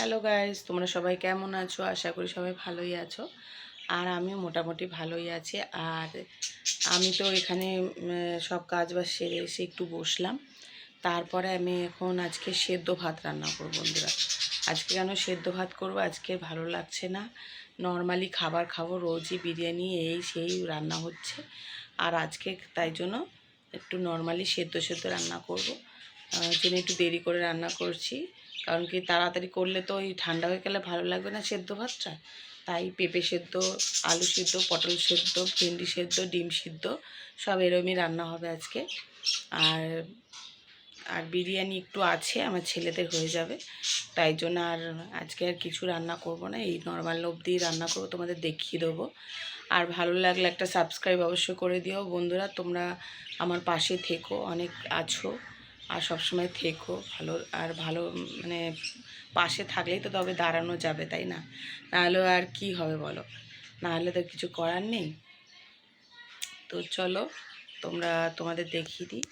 Hello guys তোমরা সবাই কেমন আছো? আশা করি সবাই ভালোই আছো। আর আমিও মোটামুটি ভালোই আছি। আর আমি তো এখানে সব কাজ বাজ সেরে এসে একটু বসলাম। তারপরে আমি এখন আজকে সেদ্ধ ভাত রান্না করব, বন্ধুরা। আজকে কেন সেদ্ধ ভাত করব? আজকে ভালো লাগছে না। নর্মালি খাবার খাব, রোজই বিরিয়ানি, এই সেই রান্না হচ্ছে। আর আজকে তাই জন্য একটু নর্মালি সেদ্ধ সেদ্ধ রান্না করব। জন্য একটু দেরি করে রান্না করছি। কারণ কি তাড়াতাড়ি করলে তো ওই ঠান্ডা হয়ে গেলে ভালো লাগবে না সেদ্ধ ভাতটা? তাই পেঁপে সেদ্ধ, আলু সেদ্ধ, পটল সেদ্ধ, ভেন্ডি সেদ্ধ, ডিম সিদ্ধ সব এরমই রান্না হবে আজকে। আর আর বিরিয়ানি একটু আছে, আমার ছেলেদের হয়ে যাবে। তাই জন্য আর আজকে আর কিছু রান্না করব না। এই নর্মাল অবধি রান্না করব, তোমাদের দেখিয়ে দেবো। আর ভালো লাগলে একটা সাবস্ক্রাইব অবশ্যই করে দিও। বন্ধুরা, তোমরা আমার পাশে থেকো, অনেক আছো। আর সবসময় থেকো, ভালো, আর ভালো মানে পাশে থাকলেই তো তবে দাঁড়ানো যাবে, তাই না? নাহলে আর কি হবে বলো? নাহলে তো কিছু করার নেই। তো চলো, তোমরা তোমাদের দেখিয়ে দিই।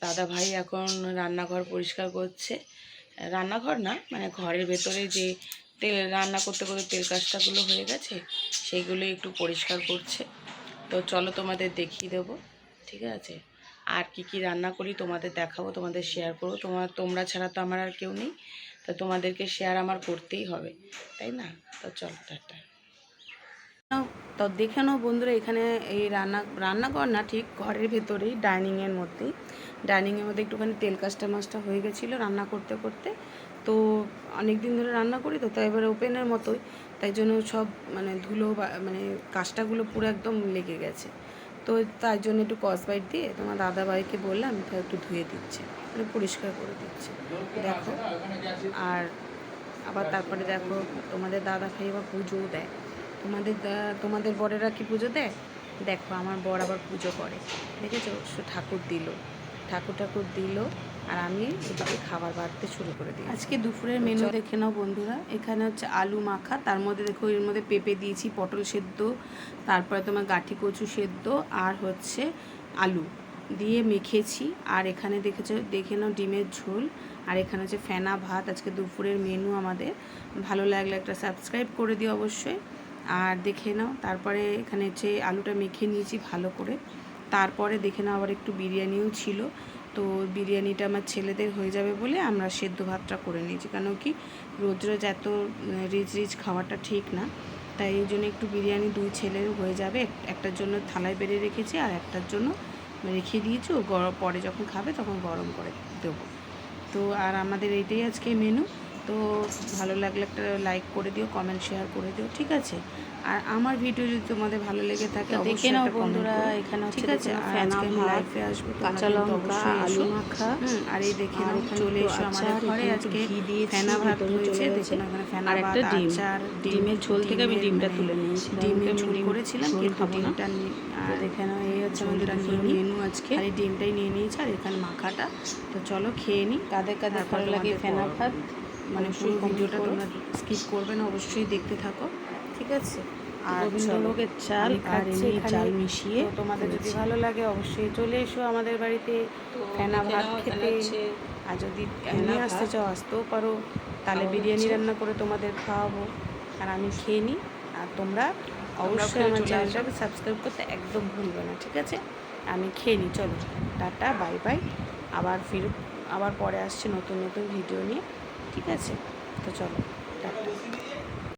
দাদা ভাই এখন রান্নাঘর পরিষ্কার করছে। রান্নাঘর না মানে ঘরের ভেতরে যে তেল, রান্না করতে করতে তেল কাজটাগুলো হয়ে গেছে সেইগুলো একটু পরিষ্কার করছে। তো চলো তোমাদের দেখিয়ে দেবো, ঠিক আছে? আর কি কি রান্না করি তোমাদের দেখাবো, তোমাদের শেয়ার করব। তোমার তোমরা ছাড়া তো আমার আর কেউ নেই। তো তোমাদেরকে শেয়ার আমার করতেই হবে, তাই না? তো চলো, টাটা। তো দেখে নাও বন্ধুরা, এখানে এই রান্না রান্নাঘর না, ঠিক ঘরের ভেতরেই ডাইনিংয়ের মধ্যেই। ডাইনিংয়ের মধ্যে একটুখানি তেল কাজটা মাছটা হয়ে গেছিল রান্না করতে করতে। তো অনেক দিন ধরে রান্না করি তো তাই এবারে ওপেনের মতোই। তাই জন্য সব মানে ধুলো মানে কাজটাগুলো পুরো একদম লেগে গেছে। তো তার জন্য একটু কসবাইট দিয়ে তোমার দাদা ভাইকে বললাম তা একটু ধুয়ে দিচ্ছে মানে পরিষ্কার করে দিচ্ছে। দেখো, আর আবার তারপরে দেখো, তোমাদের দাদা ভাই আবার পুজোও দেয়। তোমাদের তোমাদের বরেরা কি পুজো দেয়? দেখো, আমার বর আবার পুজো করে। দেখেছ? ঠাকুর দিল। ঠাকুর ঠাকুর দিল আর আমি এদিকে খাবার বাড়তে শুরু করে দিই আজকে দুপুরের মেনু দেখে নাও বন্ধুরা। এখানে হচ্ছে আলু মাখা তার মধ্যে দেখো এর মধ্যে পেঁপে দিয়েছি পটল সেদ্ধ তারপরে তোমার গাঠি কচু সেদ্ধ আর হচ্ছে আলু দিয়ে মেখেছি। আর এখানে দেখেছ দেখে নাও ডিমের ঝোল। আর এখানে হচ্ছে ফেনা ভাত। আজকে দুপুরের মেনু আমাদের। ভালো লাগলে একটা সাবস্ক্রাইব করে দিও অবশ্যই। আর দেখে নাও তারপরে এখানে হচ্ছে আলুটা মেখে নিয়েছি ভালো করে। তারপরে দেখে নাও আবার একটু বিরিয়ানিও ছিল। তো বিরিয়ানিটা আমার ছেলেদের হয়ে যাবে বলে আমরা সেদ্ধ ভাতটা করে নিয়েছি। কেন কি রোজ রোজ এত রিচ রিচ খাওয়াটা ঠিক না। তাই এই জন্য একটু বিরিয়ানি দুই ছেলের হয়ে যাবে। একটার জন্য থালায় বেড়ে রেখেছি আর একটার জন্য রেখে দিয়েছি। ও গরম পরে যখন খাবে তখন গরম করে দেবো। তো আর আমাদের এইটাই আজকে মেনু তো ভালো লাগলে একটা লাইক করে দিও কমেন্ট শেয়ার করে দিও ঠিক আছে আর আমার ভিডিও যদি তোমাদের ভালো লেগে থাকে দেখে নাও বন্ধুরা। এখানে ঠিক আছে দেখো আর ফেনা আজকে আমি লাইফে আসব কাঁচা লঙ্কা, আলু মাখা, আর এই দেখে নাও চলে এসো আমাদের ঘরে আজকে ঘি দিয়েছি, ফেনা ভাত হয়েছে দেখুন গেছে। এখানে ফেনা আর ভাত একটা ডিম। আচার ডিমের ঝোল থেকে আমি ডিমটা মানে তুলে নিয়েছি। ডিমের ঝোল করেছিলাম কিন্তু। ডিমটা আর এখানে এই হচ্ছে আমাদের। মেনু আজকে আর এই ডিমটাই নিয়ে নিয়েছি আর এখানে মাখাটা তো চলো খেয়ে নিই কাদের কাদের ভালো লাগে ফেনা ভাত মানে পুরো ভিডিওটা। তোমরা স্কিপ করবে না অবশ্যই দেখতে থাকো। ঠিক আছে? আর গোবিন্দভোগের চাল আর এমনি চাল মিশিয়ে তোমাদের যদি ভালো লাগে অবশ্যই চলে এসো আমাদের বাড়িতে। ফেনা ভাত খেতে। আর যদি এমনি ফেনা আসতে। চাও আসতেও পারো। তাহলে বিরিয়ানি রান্না করে তোমাদের খাওয়াবো। আর আমি খেয়ে নিই। আর তোমরা অবশ্যই আমার চ্যানেলটাকে সাবস্ক্রাইব করতে একদম ভুলবে না ঠিক আছে? আমি খেয়ে নিই চলো। টাটা বাই বাই। আবার ফির আবার পরে আসছে নতুন নতুন ভিডিও নিয়ে। ঠিক আছে? তো চলো টাটা।